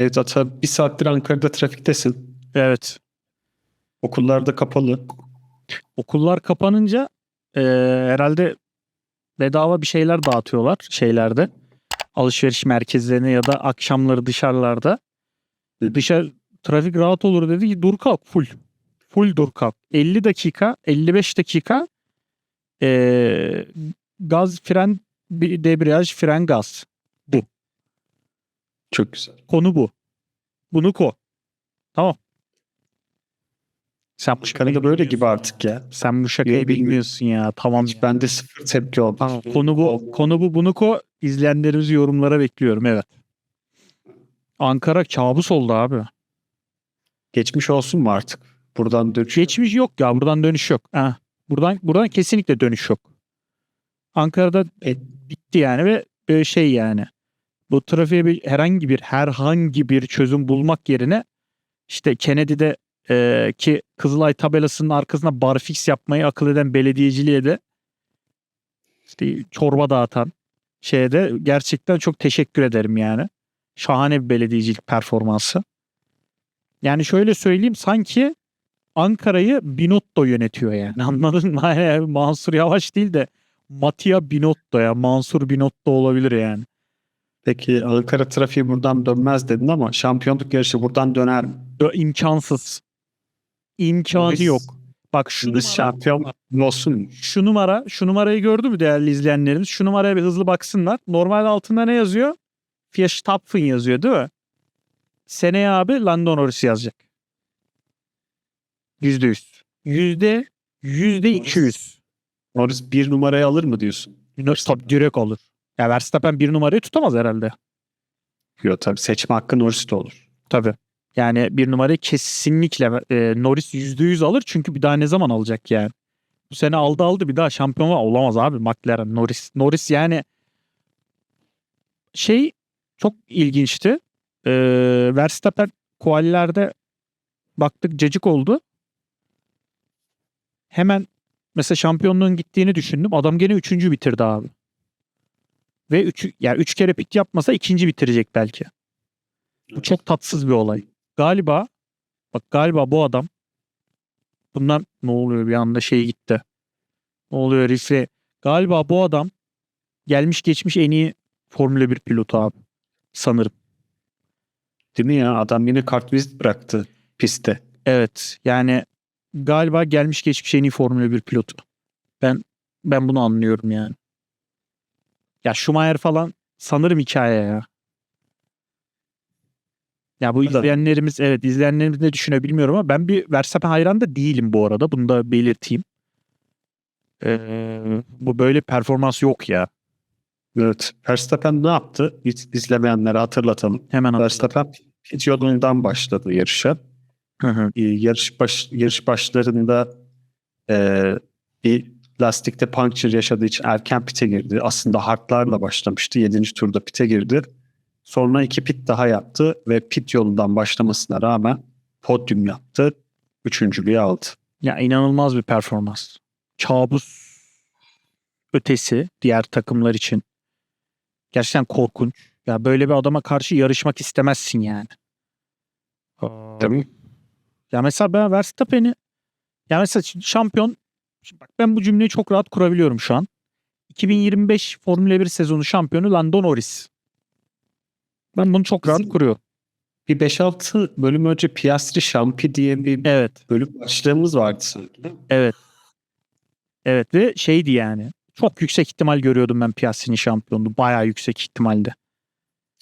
Evet hatta bir saattir Ankara'da trafiktesin. Evet. Okullarda kapalı. Okullar kapanınca eee, herhalde bedava bir şeyler dağıtıyorlar şeylerde. Alışveriş merkezlerine ya da akşamları dışarılarda. Dışarı trafik rahat olur dedi ki dur kalk full. Full dur kalk. 50 dakika 55 dakika eee, gaz fren debriyaj fren gaz. Çok güzel. Konu bu. Bunu ko. Tamam. Sen bu şakayı da böyle gibi artık ya. Sen bu şakayı Yok, bilmiyorsun ya. Tamam. ya. Bende sıfır tepki oldu. Tamam. Konu bu. Konu bu. Bunu ko. İzleyenlerimizi yorumlara bekliyorum. Evet. Ankara kabus oldu abi. Geçmiş olsun mu artık? Buradan dönüş. Geçmiş yok ya. Buradan dönüş yok. Ha. Buradan buradan kesinlikle dönüş yok. Ankara'da E- bitti yani ve e, şey yani bu trafiğe bir herhangi bir herhangi bir çözüm bulmak yerine işte Kennedy'de e, ki Kızılay tabelasının arkasına barfix yapmayı akıl eden belediyeciliğe de işte çorba dağıtan şeye de gerçekten çok teşekkür ederim yani. Şahane bir belediyecilik performansı. Yani şöyle söyleyeyim sanki Ankara'yı Binotto yönetiyor yani. Anladın mı? Yani Mansur Yavaş değil de Mattia Binotto ya. Mansur Binotto olabilir yani. Peki Ankara trafiği buradan dönmez dedin ama şampiyonluk yarışı buradan döner mi? Ö- İmkansız. İmkanı Biz- yok. Bak şu Biz numara, şampiyon olsun şu numara, şu numarayı gördü mü değerli izleyenlerimiz? Şu numaraya bir hızlı baksınlar. Normal altında ne yazıyor? Verstappen yazıyor değil mi? Seneye abi Lando Norris yazacak. Yüzde yüz. Yüzde yüzde iki yüz. Norris bir numarayı alır mı diyorsun? Tabii direkt olur. Ya Verstappen bir numarayı tutamaz herhalde. Yok tabii seçme hakkı Norris'te olur. Tabii. Yani bir numarayı kesinlikle e, Norris yüzde yüz alır çünkü bir daha ne zaman alacak yani. Bu sene aldı aldı bir daha şampiyon olamaz abi McLaren Norris. Norris yani şey çok ilginçti. E, Verstappen kuallerde baktık cacık oldu. Hemen mesela şampiyonluğun gittiğini düşündüm. Adam gene üçüncü bitirdi abi. Ve üç, yani üç kere pit yapmasa ikinci bitirecek belki. Bu çok tatsız bir olay. Galiba bak galiba bu adam bundan ne oluyor bir anda şey gitti. Ne oluyor refre. Galiba bu adam gelmiş geçmiş en iyi Formula 1 pilotu abi. Sanırım. Değil mi ya? Adam yine kartvizit bıraktı pistte. Evet. Yani galiba gelmiş geçmiş en iyi Formula 1 pilotu. Ben ben bunu anlıyorum yani. Ya Schumacher falan sanırım hikaye ya. Ya bu Tabii. izleyenlerimiz evet izleyenlerimiz ne düşünüyor bilmiyorum ama ben bir Verstappen hayranı da değilim bu arada. Bunu da belirteyim. Ee, bu böyle performans yok ya. Evet. Verstappen ne yaptı? Hiç izlemeyenlere hatırlatalım. Hemen. Verstappen pit yolundan başladı yarışa. Hı hı. Ee, yarış baş yarış başlarında e, bir lastikte puncture yaşadığı için erken pite girdi. Aslında hardlarla başlamıştı. 7. turda pite girdi. Sonra iki pit daha yaptı ve pit yolundan başlamasına rağmen podyum yaptı. Üçüncülüğü aldı. Ya inanılmaz bir performans. Kabus ötesi diğer takımlar için. Gerçekten korkunç. Ya böyle bir adama karşı yarışmak istemezsin yani. Mi? Ya mesela ben Verstappen'i ya mesela şampiyon şimdi bak ben bu cümleyi çok rahat kurabiliyorum şu an. 2025 Formula 1 sezonu şampiyonu Lando Norris. Ben bunu çok rahat kuruyorum. Bir 5-6 bölüm önce Piastri Şampi diye bir Evet. bölüm başlığımız vardı sanki. Evet. Evet ve şeydi yani. Çok yüksek ihtimal görüyordum ben Piastri'nin şampiyonluğu. Bayağı yüksek ihtimalde.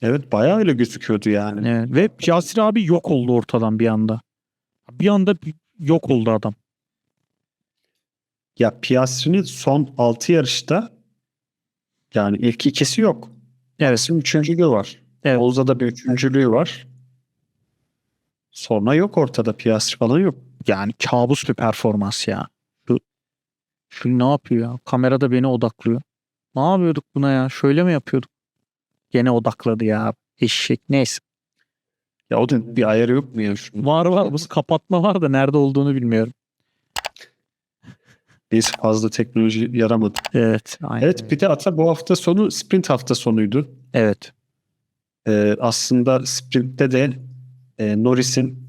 Evet bayağı öyle gözüküyordu yani. Evet. Ve Piastri abi yok oldu ortadan bir anda. Bir anda yok oldu adam. Ya Piastri'nin son 6 yarışta yani ilk ikisi yok. Evet. Piastri'nin üçüncülüğü var. Evet. Oğuz'da bir üçüncülüğü var. Sonra yok ortada Piastri falan yok. Yani kabus bir performans ya. Şu, şu ne yapıyor ya? Kamerada beni odaklıyor. Ne yapıyorduk buna ya? Şöyle mi yapıyorduk? Gene odakladı ya. Eşek. Neyse. Ya o bir ayarı yok mu ya şunun? Var var. Bu kapatma var da nerede olduğunu bilmiyorum. Neyse fazla teknoloji yaramadı. Evet. Aynen. Evet bir de ata bu hafta sonu sprint hafta sonuydu. Evet. e, aslında sprintte de e, Norris'in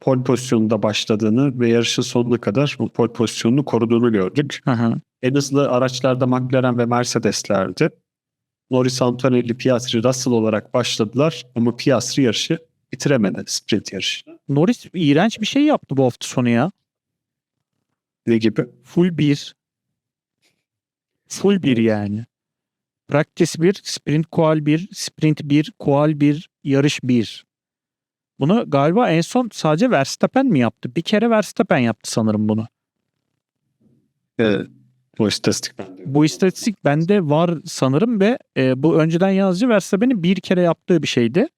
pole pozisyonunda başladığını ve yarışın sonuna kadar bu pole pozisyonunu koruduğunu gördük. Hı hı. En hızlı araçlarda McLaren ve Mercedes'lerdi. Norris, Antonelli, Piastri, Russell olarak başladılar ama Piastri yarışı bitiremedi sprint yarışını. Norris iğrenç bir şey yaptı bu hafta sonu ya. Ne gibi? Full bir. Full bir yani. Practice 1, sprint kual 1, sprint 1, kual 1, yarış 1. Bunu galiba en son sadece Verstappen mi yaptı? Bir kere Verstappen yaptı sanırım bunu. Ee, bu istatistik bende. Bu istatistik bende var sanırım ve e, bu önceden yazıcı Verstappen'in bir kere yaptığı bir şeydi.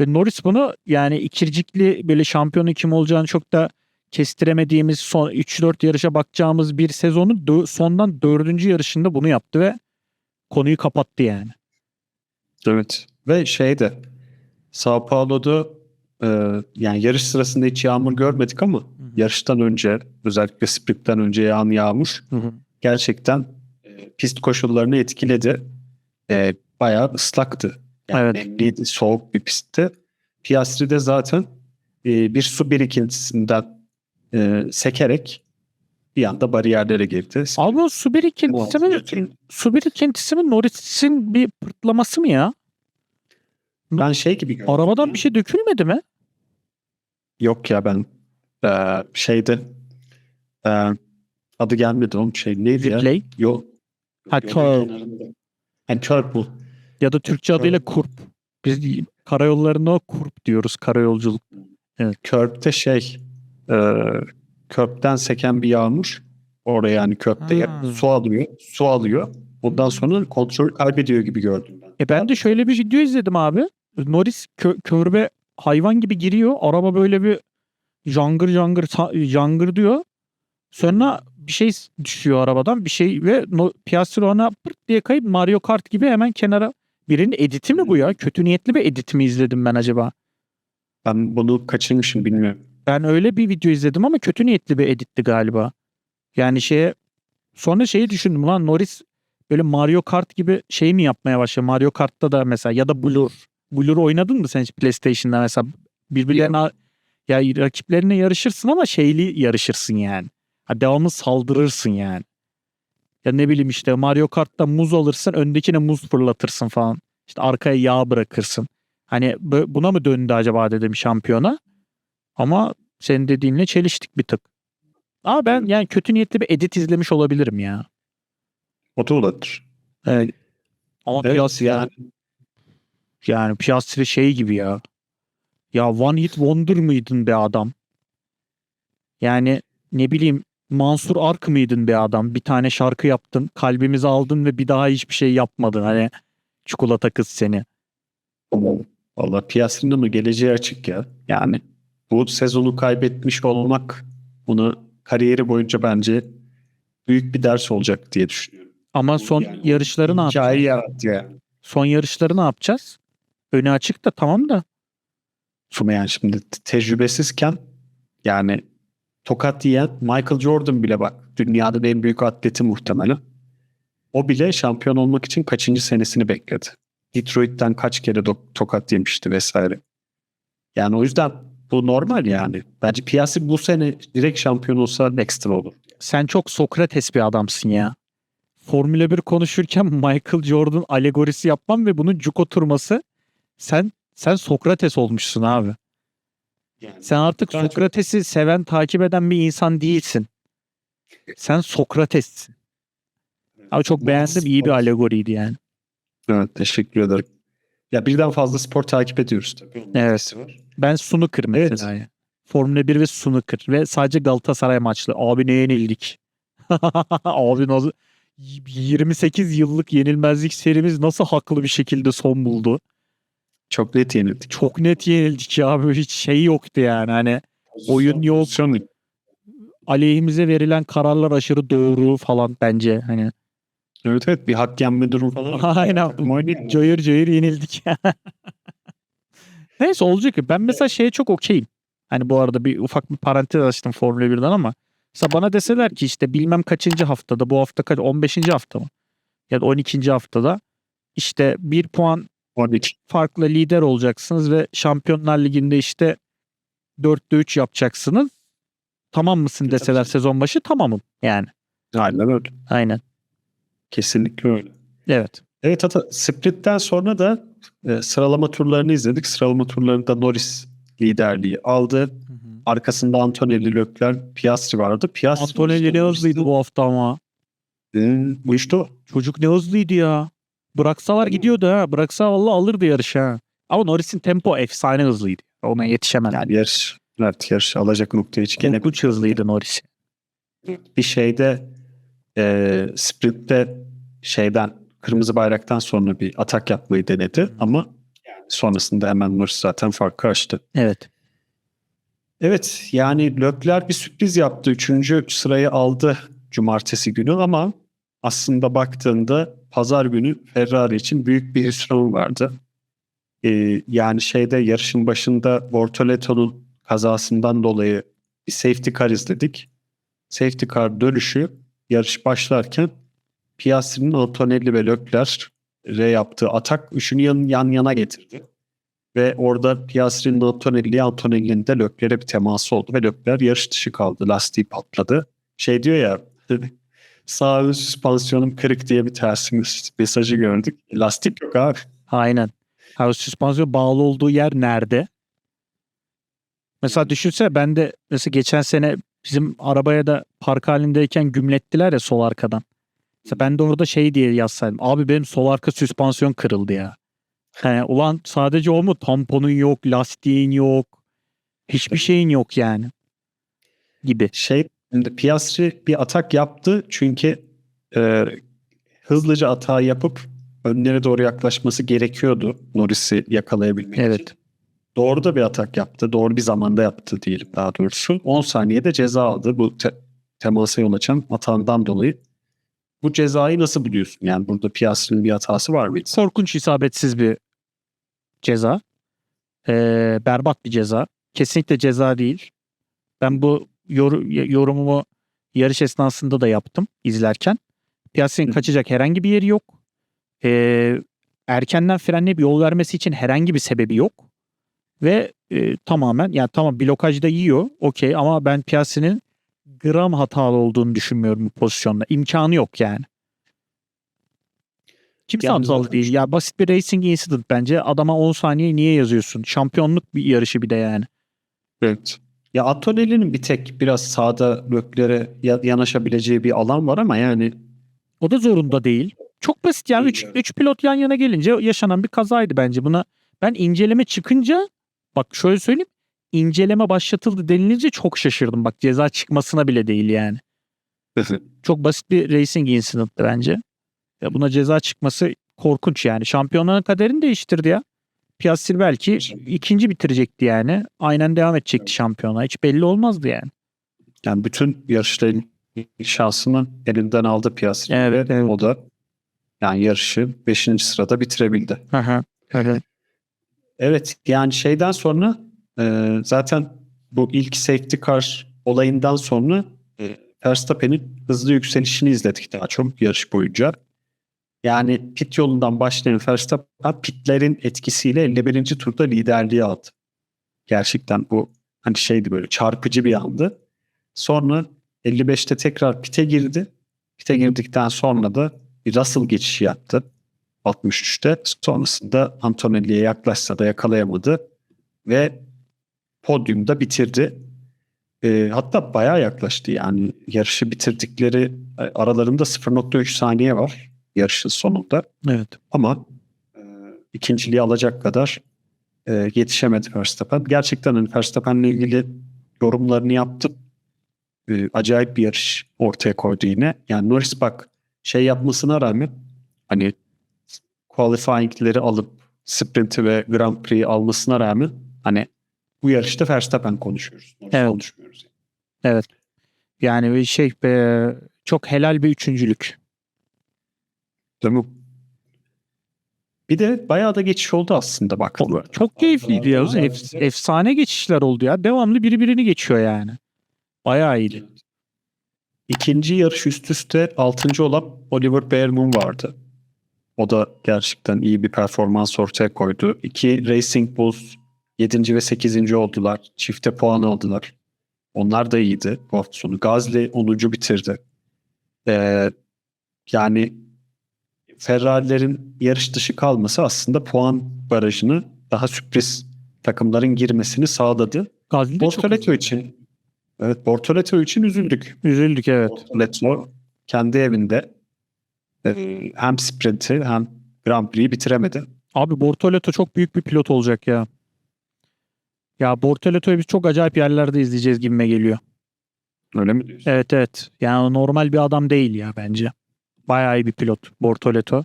Ve Norris bunu yani ikircikli böyle şampiyonu kim olacağını çok da kestiremediğimiz son 3-4 yarışa bakacağımız bir sezonu dö- sondan dördüncü yarışında bunu yaptı ve konuyu kapattı yani. Evet. Ve şeyde Sao Paulo'da e, yani yarış sırasında hiç yağmur görmedik ama yarıştan önce özellikle sprintten önce yağan yağmur gerçekten e, pist koşullarını etkiledi. E, bayağı ıslaktı. Yani Evet. nemliydi, soğuk bir pistti. Piastri'de zaten e, bir su birikintisinden e, sekerek bir anda bariyerlere girdi. Abi o su birikintisi mi, su birikintisi mi Norris'in bir pırtlaması mı ya? Ben şey gibi gördüm. Arabadan bir şey dökülmedi mi? Yok ya ben e, şeyde e, adı gelmedi oğlum şey neydi ya? Replay Yok. Ha. Ha, curb bu. ya da Türkçe adıyla Curb. kurp. Biz karayollarına o kurp diyoruz karayolculuk. Körb'de şey e, körbden seken bir yağmur oraya yani körbde Ha. su alıyor. Su alıyor. Ondan sonra kontrol kaybediyor gibi gördüm ben. E ben de şöyle bir video izledim abi. Norris kö- körbe hayvan gibi giriyor. Araba böyle bir jangır jangır jangır diyor. Sonra bir şey düşüyor arabadan. Bir şey ve no, Piastri ona pırt diye kayıp Mario Kart gibi hemen kenara. Birinin editi mi bu ya? Kötü niyetli bir edit mi izledim ben acaba? Ben bunu kaçırmışım bilmiyorum. Ben öyle bir video izledim ama kötü niyetli bir editti galiba. Yani şeye sonra şeyi düşündüm lan Norris böyle Mario Kart gibi şey mi yapmaya başladı? Mario Kart'ta da mesela ya da Blur. Blur oynadın mı sen hiç PlayStation'da mesela? Birbirlerine ya rakiplerine yarışırsın ama şeyli yarışırsın yani. Ha, devamlı saldırırsın yani. Ya ne bileyim işte Mario Kart'ta muz alırsın öndekine muz fırlatırsın falan. İşte arkaya yağ bırakırsın. Hani buna mı döndü acaba dedim şampiyona. Ama senin dediğinle çeliştik bir tık. Ama ben yani kötü niyetli bir edit izlemiş olabilirim ya. O da olabilir. Evet. Ama Evet, Piastri yani, yani yani Piastri şey gibi ya. Ya One Hit Wonder mıydın be adam? Yani ne bileyim Mansur Ark mıydın be adam? Bir tane şarkı yaptın, kalbimizi aldın ve bir daha hiçbir şey yapmadın. Hani çikolata kız seni. Valla Piastri'nin mi geleceği açık ya. Yani bu sezonu kaybetmiş olmak bunu kariyeri boyunca bence büyük bir ders olacak diye düşünüyorum. Ama son Yani yarışları ne yapacağız? Yarattı ya. Son yarışları ne yapacağız? Önü açık da tamam da. Ama yani şimdi te- tecrübesizken yani tokat yiyen Michael Jordan bile bak dünyanın en büyük atleti muhtemelen. O bile şampiyon olmak için kaçıncı senesini bekledi. Detroit'ten kaç kere tokat yemişti vesaire. Yani o yüzden bu normal yani. Bence Piastri bu sene direkt şampiyon olsa level olur. Sen çok Sokrates bir adamsın ya. Formula 1 konuşurken Michael Jordan alegorisi yapmam ve bunun cuk oturması sen sen Sokrates olmuşsun abi. Yani Sen artık Ben çok- Sokrates'i seven, takip eden bir insan değilsin. Sen Sokrates'sin. Abi çok beğendim. iyi bir alegoriydi yani. Evet teşekkür ederim. Ya birden fazla spor takip ediyoruz tabii. Onun Evet. etkisi var. Ben Snooker mesela. ya. Formula 1 ve Snooker ve sadece Galatasaray maçlı. Abi ne yenildik? Abi nasıl 28 yıllık yenilmezlik serimiz nasıl haklı bir şekilde son buldu? Çok net yenildik. Çok net yenildik ya böyle hiç şey yoktu yani hani Oyun yok. Pozisyon- aleyhimize verilen kararlar aşırı doğru falan bence hani Evet evet bir hak yenme durum falan. Aynen. Cayır cayır yenildik. Neyse olacak ben mesela şeye çok okeyim. Hani bu arada bir ufak bir parantez açtım Formula 1'den ama mesela bana deseler ki işte bilmem kaçıncı haftada bu hafta kaç 15. hafta mı? Ya da 12. haftada işte bir puan 12. farklı lider olacaksınız ve Şampiyonlar Ligi'nde işte 4'te 3 yapacaksınız. Tamam mısın deseler sezon başı tamamım yani. Aynen öyle. Aynen. Kesinlikle öyle. Evet. Evet hatta sprintten sonra da e, sıralama turlarını izledik. Sıralama turlarında Norris liderliği aldı. Arkasında Antonelli, Leclerc, Piastri vardı. Piastri Antonelli ne hızlıydı bu hafta ama. Ee, bu işte o. Çocuk ne hızlıydı ya. Bıraksalar gidiyordu ha. Bıraksa valla alırdı yarışı ha. Ama Norris'in tempo efsane hızlıydı. Ona yetişemez. Yani yarış, evet, yarış alacak noktaya hiç gene Korkunç hızlıydı Norris. bir şeyde e, sprintte şeyden kırmızı bayraktan sonra bir atak yapmayı denedi ama sonrasında hemen Norris zaten farkı açtı. Evet. Evet yani Leclerc bir sürpriz yaptı. Üçüncü sırayı aldı cumartesi günü ama aslında baktığında pazar günü Ferrari için büyük bir hüsran vardı. Ee, yani şeyde yarışın başında Bortoletto'nun kazasından dolayı bir safety car izledik. Safety car dönüşü yarış başlarken Piastri'nin Antonelli ve Leclerc'e yaptığı atak üçünü yan, yan yana getirdi. Ve orada Piastri'nin Antonelli'ye Antonelli'nin de Leclerc'e bir teması oldu ve Leclerc yarış dışı kaldı. Lastiği patladı. Şey diyor ya sağ ön süspansiyonum kırık diye bir ters mesajı gördük. Lastik yok abi. Aynen. Ha, süspansiyon bağlı olduğu yer nerede? Mesela düşünsene ben de mesela geçen sene bizim arabaya da park halindeyken gümlettiler ya sol arkadan. Mesela ben de orada şey diye yazsaydım. Abi benim sol arka süspansiyon kırıldı ya. He, ulan sadece o mu? Tamponun yok, lastiğin yok. Hiçbir şeyin yok yani. Gibi. Şey şimdi Piastri bir atak yaptı çünkü e, hızlıca atağı yapıp önlere doğru yaklaşması gerekiyordu Norris'i yakalayabilmek için. Doğru da bir atak yaptı. Doğru bir zamanda yaptı diyelim daha doğrusu. 10 saniyede ceza aldı bu te- temasa yol açan hatandan dolayı. Bu cezayı nasıl buluyorsun? Yani burada Piastri'nin bir hatası var mıydı? Korkunç isabetsiz bir ceza. Ee, berbat bir ceza. Kesinlikle ceza değil. Ben bu yor- yorumumu yarış esnasında da yaptım izlerken. Piastri'nin kaçacak herhangi bir yeri yok. Ee, erkenden frenleyip yol vermesi için herhangi bir sebebi yok. Ve e, tamamen yani tamam blokajda yiyor okey ama ben Piastri'nin gram hatalı olduğunu düşünmüyorum bu pozisyonda. İmkanı yok yani. Kimse Yani hatalı değil. Ya basit bir racing incident bence. Adama 10 saniye niye yazıyorsun? Şampiyonluk bir yarışı bir de yani. Evet. Ya Antonelli'nin bir tek biraz sağda ya- yanaşabileceği bir alan var ama yani O da zorunda değil. Çok basit yani 3 Değil, 3 pilot yan yana gelince yaşanan bir kazaydı bence. Buna ben inceleme çıkınca bak şöyle söyleyeyim. inceleme başlatıldı denilince çok şaşırdım. Bak ceza çıkmasına bile değil yani. Çok basit bir racing incidenttı bence. Ya buna ceza çıkması korkunç yani. Şampiyonların kaderini değiştirdi ya. Piastri belki ikinci bitirecekti yani. Aynen devam edecekti şampiyona. Hiç belli olmazdı yani. yani bütün yarışların şansını elinden aldı Piastri. Evet, ve evet. O da yani yarışı 5. sırada bitirebildi. Öyle. Evet yani şeyden sonra e, zaten bu ilk safety car olayından sonra e, Verstappen'in hızlı yükselişini izledik daha çok yarış boyunca. Yani pit yolundan başlayan Verstappen pitlerin etkisiyle 51. turda liderliği aldı. Gerçekten bu hani şeydi böyle çarpıcı bir andı. Sonra 55'te tekrar pite girdi. Pite girdikten sonra da bir Russell geçişi yaptı. 63'te. Sonrasında Antonelli'ye yaklaşsa da yakalayamadı. Ve podyumda bitirdi. Ee, hatta bayağı yaklaştı yani. Yarışı bitirdikleri e, aralarında 0.3 saniye var yarışın sonunda. Evet. Ama e, ikinciliği alacak kadar e, yetişemedi Verstappen. Gerçekten hani Verstappen'le ilgili yorumlarını yaptım. E, acayip bir yarış ortaya koydu yine. Yani Norris bak şey yapmasına rağmen hani qualifying'leri alıp sprinti ve Grand Prix'yi almasına rağmen hani bu yarışta Verstappen konuşuyoruz. Norris Evet. konuşmuyoruz. yani. Yani bir şey be, çok helal bir üçüncülük. Mi? Bir de bayağı da geçiş oldu aslında bak. Çok keyifliydi ya. Ef- efsane geçişler oldu ya. Devamlı biri birini geçiyor yani. Bayağı iyiydi. İkinci yarış üst üste altıncı olan Oliver Bearman vardı. O da gerçekten iyi bir performans ortaya koydu. İki Racing Bulls 7. ve 8. oldular. Çifte puan aldılar. Onlar da iyiydi bu hafta sonu. Gazli 10. bitirdi. Ee, yani Ferrari'lerin yarış dışı kalması aslında puan barajını daha sürpriz takımların girmesini sağladı. Gazli Bortoleto için evet Bortoleto için üzüldük. üzüldük evet. Bortoleto kendi evinde e, hem sprinti hem Grand Prix'yi bitiremedi. Abi Bortoleto çok büyük bir pilot olacak ya. Ya Bortoleto'yu biz çok acayip yerlerde izleyeceğiz gibime geliyor. Öyle mi diyorsun? Evet evet. Yani normal bir adam değil ya bence. Bayağı iyi bir pilot Bortoleto.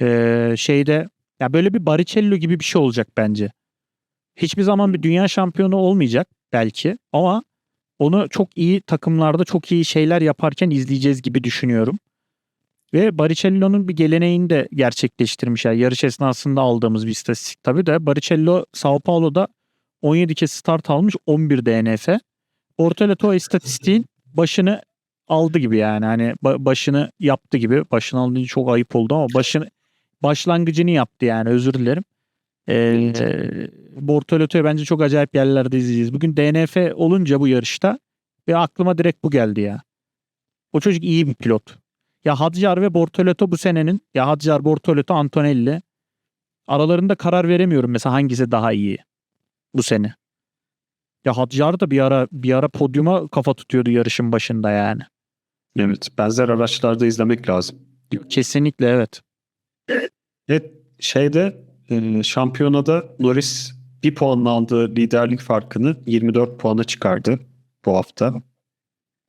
Ee, şeyde ya böyle bir Baricello gibi bir şey olacak bence. Hiçbir zaman bir dünya şampiyonu olmayacak belki ama onu çok iyi takımlarda çok iyi şeyler yaparken izleyeceğiz gibi düşünüyorum. Ve Baricello'nun bir geleneğini de gerçekleştirmiş. Yani yarış esnasında aldığımız bir istatistik tabii de. Baricello Sao Paulo'da 17 kez start almış 11 DNF. Bortoleto o istatistiğin başını aldı gibi yani. Hani ba- başını yaptı gibi. Başını aldığı çok ayıp oldu ama başını başlangıcını yaptı yani özür dilerim. Ee, Bortoleto'yu bence çok acayip yerlerde izleyeceğiz. Bugün DNF olunca bu yarışta ve aklıma direkt bu geldi ya. O çocuk iyi bir pilot. Ya Hadjar ve Bortoleto bu senenin ya Hadjar, Bortoleto, Antonelli aralarında karar veremiyorum mesela hangisi daha iyi bu sene. Ya Hadjar da bir ara bir ara podyuma kafa tutuyordu yarışın başında yani. Evet. Benzer araçlarda izlemek lazım. Kesinlikle evet. Evet. Şeyde e, şampiyonada Norris bir puanla aldığı liderlik farkını 24 puana çıkardı bu hafta.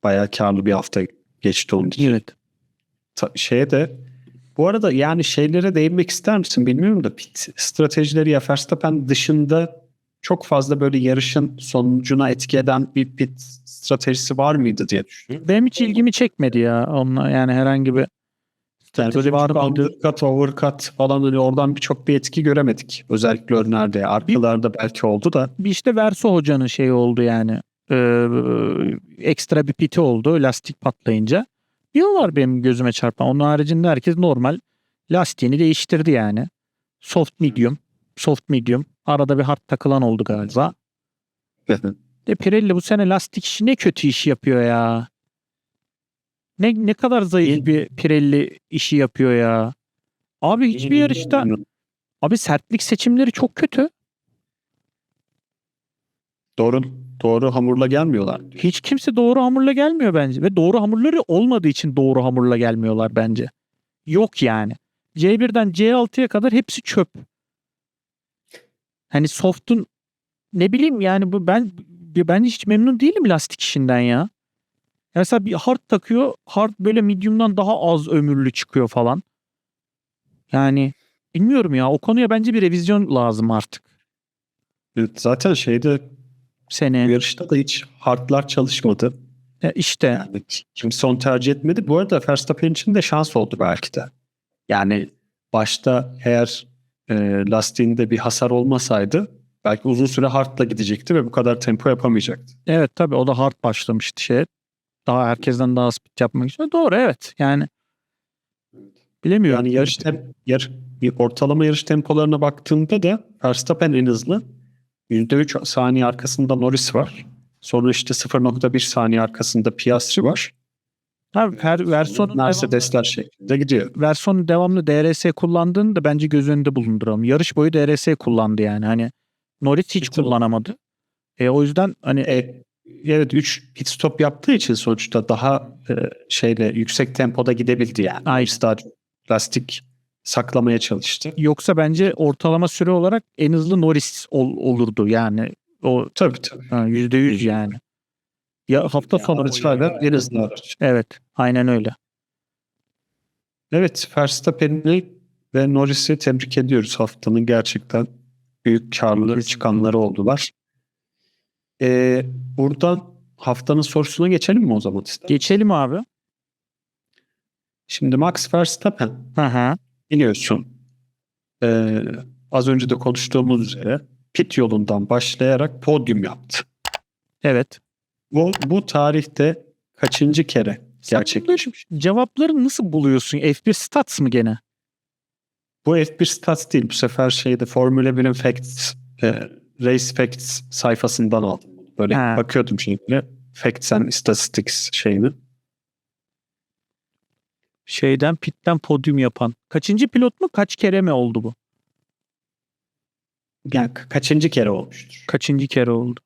Bayağı karlı bir hafta geçti onun için. Evet. Ta- şeye de bu arada yani şeylere değinmek ister misin bilmiyorum da pit stratejileri ya Verstappen dışında çok fazla böyle yarışın sonucuna etki eden bir pit stratejisi var mıydı diye düşünüyorum. Benim hiç ilgimi çekmedi ya onunla yani herhangi bir Yani böyle var mıydı? undercut, overcut falan hani oradan birçok bir etki göremedik. Özellikle önlerde, arkalarda belki oldu da. Bir işte Verso hocanın şeyi oldu yani. Ee, ekstra bir piti oldu lastik patlayınca. Var benim gözüme çarpan. Onun haricinde herkes normal lastiğini değiştirdi yani. Soft medium, soft medium. Arada bir hard takılan oldu galiba. De Pirelli bu sene lastik işi ne kötü iş yapıyor ya. Ne ne kadar zayıf bir Pirelli işi yapıyor ya. Abi hiçbir yarışta abi sertlik seçimleri çok kötü. Doğru, doğru hamurla gelmiyorlar. Hiç kimse doğru hamurla gelmiyor bence. Ve doğru hamurları olmadığı için doğru hamurla gelmiyorlar bence. Yok yani. C1'den C6'ya kadar hepsi çöp. Hani soft'un ne bileyim yani bu ben ben hiç memnun değilim lastik işinden ya. Ya Mesela bir hard takıyor. Hard böyle medium'dan daha az ömürlü çıkıyor falan. Yani bilmiyorum ya. O konuya bence bir revizyon lazım artık. Evet, zaten şeyde Sene. yarışta da hiç hardlar çalışmadı. E, işte Yani kimse onu tercih etmedi. Bu arada Verstappen için de şans oldu belki de. Yani başta eğer e, lastiğinde bir hasar olmasaydı belki uzun süre hardla gidecekti ve bu kadar tempo yapamayacaktı. Evet tabii o da hard başlamıştı şey. Daha herkesten daha speed yapmak için. Doğru evet yani. Bilemiyorum. Yani yarış tem- yar, bir ortalama yarış tempolarına baktığımda da Verstappen en hızlı. %3 saniye arkasında Norris var. Sonra işte 0.1 saniye arkasında Piastri var. Tabii her versiyonun Mercedesler şeklinde gidiyor. versiyonun devamlı DRS kullandığını da bence göz önünde bulunduralım. Yarış boyu DRS kullandı yani. Hani Norris hiç Tabii. kullanamadı. E, o yüzden hani E, evet 3 pit stop yaptığı için sonuçta daha e, şeyle yüksek tempoda gidebildi yani. Daha çok lastik saklamaya çalıştı. yoksa bence ortalama süre olarak en hızlı Norris ol- olurdu yani. O Tabii tabii. ha, %100 yani. Ya hafta sonu hala en hızlı araç. Evet, aynen öyle. Evet Verstappen'i ve Norris'i tebrik ediyoruz. Haftanın gerçekten büyük karlı çıkanları oldular. Ee, buradan haftanın sorusuna geçelim mi o zaman? Geçelim abi. Şimdi Max Verstappen Hı hı. Biliyorsun ee, az önce de konuştuğumuz üzere pit yolundan başlayarak podyum yaptı. Evet. Bu, bu tarihte kaçıncı kere gerçekleşmiş? Cevapları nasıl buluyorsun? F1 Stats mı gene? Bu F1 Stats değil. Bu sefer şeyde Formula 1'in Facts, e, Race Facts sayfasından aldım. Böyle Ha. bakıyordum şimdi. Facts and Statistics şeyini. Şeyden pitten podyum yapan. Kaçıncı pilot mu kaç kere mi oldu bu? Yani ka- kaçıncı kere olmuştur? Kaçıncı kere oldu?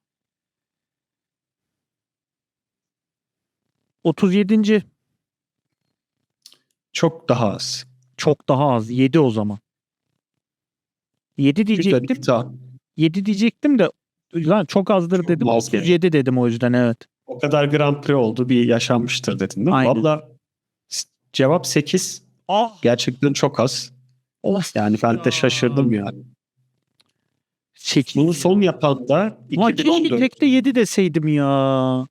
37. Çok daha az. Çok daha az. 7 o zaman. 7 Güzel, diyecektim. güzel. 7 diyecektim de lan çok azdır Çok dedim. az 37 dedim o yüzden evet. O kadar Grand Prix oldu bir yaşanmıştır dedin değil mi? Aynen. Valla s- cevap 8. Ah. Gerçekten çok az. Of. Yani ben de şaşırdım yani. 8. Bunu son yapan da Ulan keşke 2014 tekte 7 deseydim ya.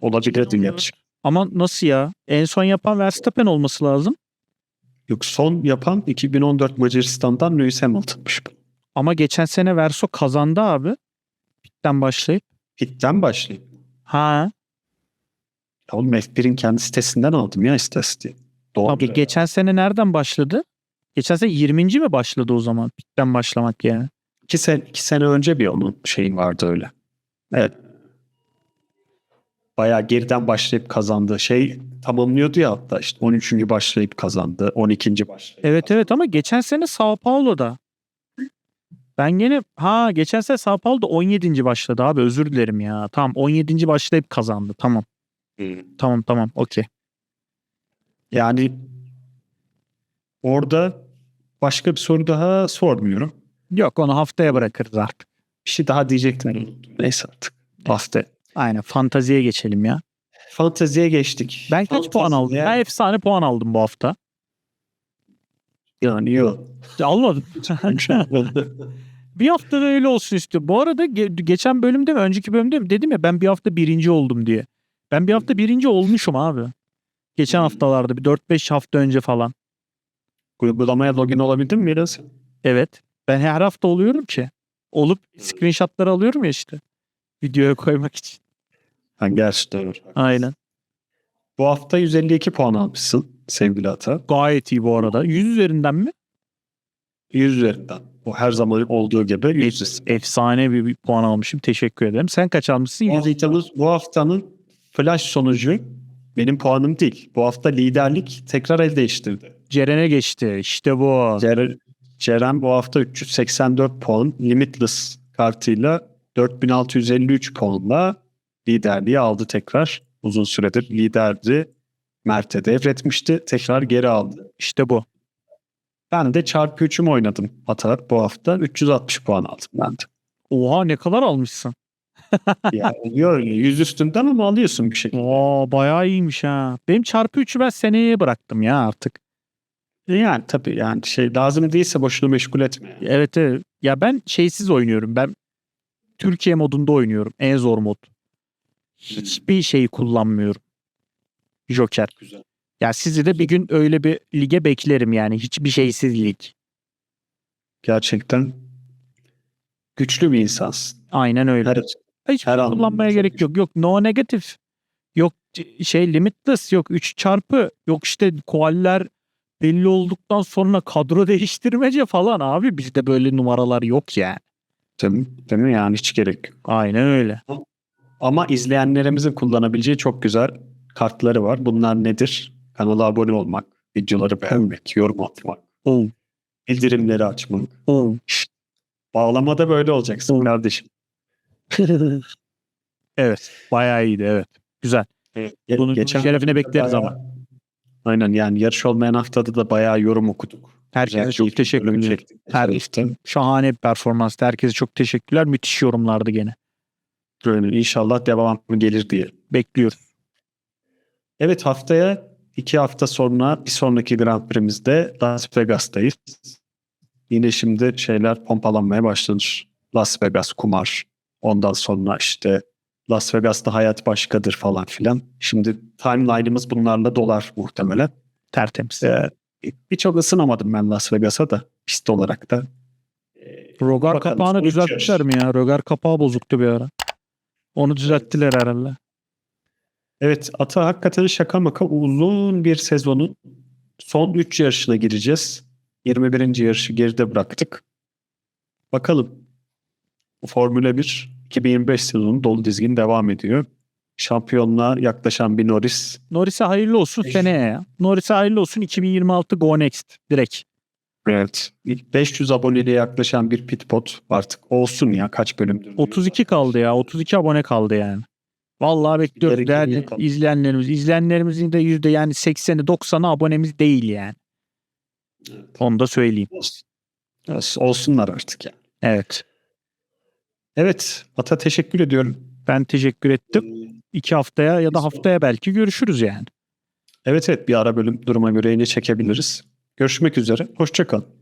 olabilirdi gerçi. Ama nasıl ya? En son yapan Verstappen olması lazım. Yok son yapan 2014 Macaristan'dan Lewis Hamilton'mış. bu. Ama geçen sene Verso kazandı abi. Pitten başlayıp. Pitten başlayayım. Ha. Oğlum F1'in kendi sitesinden aldım ya istatistiği. Doğru. Abi geçen sene nereden başladı? Geçen sene 20. mi başladı o zaman pitten başlamak yani? İki sene, iki sene önce bir onun şeyin vardı öyle. Evet. Bayağı geriden başlayıp kazandı. Şey tamamlıyordu ya hatta işte 13. başlayıp kazandı. 12. başlayıp Evet evet ama geçen sene Sao Paulo'da. Ben gene ha geçen sene Sao Paulo'da 17. başladı abi özür dilerim ya. Tamam 17. başlayıp kazandı. Tamam. Tamam tamam okey. Yani orada başka bir soru daha sormuyorum. Yok onu haftaya bırakırız artık. Bir şey daha diyecektim. unuttum. Neyse artık. Hafta. Aynen fantaziye geçelim ya. Fanteziye geçtik. Ben kaç puan aldım? Fanteziye- Ben efsane puan aldım bu hafta. Yani yok. Almadım. bir hafta da öyle olsun istiyorum. Bu arada ge- geçen bölümde mi önceki bölümde mi dedim ya ben bir hafta birinci oldum diye. Ben bir hafta birinci olmuşum abi. Geçen Hmm. haftalarda bir 4-5 hafta önce falan. Uygulamaya login olabildin mi biraz? Evet. Ben her hafta oluyorum ki. Olup screenshotları alıyorum ya işte. Videoya koymak için. Ha, gerçi doğru. Aynen. Bu hafta 152 puan almışsın sevgili Ata. Gayet iyi bu arada. 100 üzerinden mi? 100 üzerinden. O her zaman olduğu gibi 100. Efsane bir, bir puan almışım. Teşekkür ederim. Sen kaç almışsın? Bu 100. haftanın, bu haftanın flash sonucu benim puanım değil. Bu hafta liderlik tekrar el değiştirdi. Ceren'e geçti. İşte bu. Ceren, Ceren bu hafta 384 puan Limitless kartıyla 4653 puanla liderliği aldı tekrar. Uzun süredir liderdi. Mert'e devretmişti. Tekrar geri aldı. İşte bu. Ben de çarpı 3'üm oynadım Ata bu hafta. 360 puan aldım ben de. Oha ne kadar almışsın? Ya oluyor öyle. Yüz üstünden ama alıyorsun bir şekilde. Oo bayağı iyiymiş ha. Benim çarpı 3'ü ben seneye bıraktım ya artık. Yani tabii yani şey lazım değilse boşuna meşgul etme. Evet evet. Ya ben şeysiz oynuyorum. Ben Türkiye modunda oynuyorum. En zor mod. Hiçbir şeyi kullanmıyorum. Joker. Güzel. Ya sizi de bir gün öyle bir lige beklerim yani. Hiçbir şeysiz lig. Gerçekten güçlü bir insansın. Aynen öyle. Her, Hiç her kullanmaya gerek yok. Yok no negatif. Yok şey limitless. Yok 3 çarpı. Yok işte koaller belli olduktan sonra kadro değiştirmece falan abi. Bizde böyle numaralar yok yani. değil? Değil mi? Yani hiç gerek yok. Aynen öyle. Ama izleyenlerimizin kullanabileceği çok güzel kartları var. Bunlar nedir? Kanala abone olmak, videoları beğenmek, yorum atmak, bildirimleri açmak. Oo. Bağlamada böyle olacaksın kardeşim. Evet. Bayağı iyiydi evet. Güzel. Ge- Bunun şerefine bekleriz bayağı- ama. Aynen yani yarış olmayan haftada da bayağı yorum okuduk. Herkese Güzel çok keyifli teşekkür bölüm ederim. çektik. Her- Hafta. Şahane bir performanstı. Herkese çok teşekkürler. Müthiş yorumlardı gene. Böyle inşallah devamı gelir diye. Bekliyoruz. Evet haftaya iki hafta sonra bir sonraki Grand Prix'mizde Las Vegas'tayız. Yine şimdi şeyler pompalanmaya başlanır. Las Vegas kumar. Ondan sonra işte Las Vegas'ta hayat başkadır falan filan. Şimdi timeline'ımız bunlarla dolar muhtemelen. Tertemiz. Ee, Birçok ısınamadım ben Las Vegas'a da pist olarak da. Ee, Rogar bakalım, kapağını yarış. mi ya? Rogar kapağı bozuktu bir ara. Onu düzelttiler herhalde. Evet Ata hakikaten şaka maka uzun bir sezonun son 3 yarışına gireceğiz. 21. yarışı geride bıraktık. Bakalım. Formula 1 2025 sezonu dolu dizgin devam ediyor. Şampiyonluğa yaklaşan bir Norris. Norris'e hayırlı olsun seneye ya. Norris'e hayırlı olsun 2026 Go Next direkt. Evet. 500 aboneliğe yaklaşan bir pitpot artık olsun ya kaç bölümdür. 32 kaldı ya. 32 abone kaldı yani. Vallahi bekliyoruz değerli izleyenlerimiz. İzleyenlerimizin de yüzde yani 80'i 90'ı abonemiz değil yani. Onu da söyleyeyim. Olsun. Olsun- Olsunlar artık ya. Evet. Evet. Ata teşekkür ediyorum. Ben teşekkür ettim. İki haftaya ya da haftaya belki görüşürüz yani. Evet evet bir ara bölüm duruma göre yine çekebiliriz. Görüşmek üzere. Hoşçakalın.